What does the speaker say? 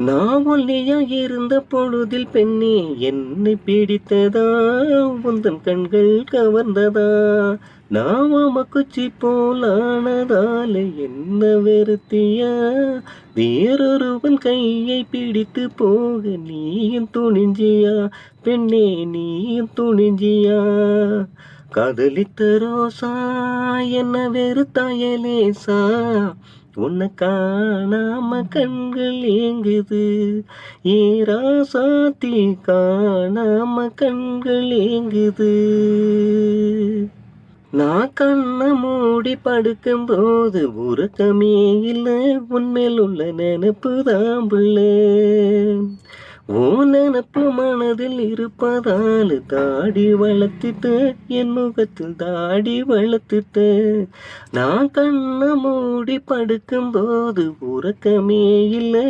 நான் ஒல்லியா இருந்த பொழுதில் பெண்ணே என்னை பிடித்ததா? உந்தன் கண்கள் கவர்ந்ததா? நாம குச்சி போலானதால என்ன வெறுத்தியா? வேறொருவன் கையை பிடித்து போக நீயும் துணிஞ்சியா? பெண்ணே நீயும் துணிஞ்சியா? காதலித்த ரோசா என்ன வெறுத்தாயலேசா உன்னை காணாம கண்கள் ஏங்குது. ஏராசாத்தி காணாம கண்கள் ஏங்குது. நான் கண்ணை மூடி படுக்கும் போது உறக்கமே இல்லை. உன்மேல் உள்ள நினப்பு தான் பிள்ளை. ஓ நினப்பு மனதில் இருப்பதால் தாடி வளர்த்துட்டு என் முகத்தில் தாடி வளர்த்துட்டு நான் கண்ணை மூடி படுக்கும் போது உறக்கமே இல்லை.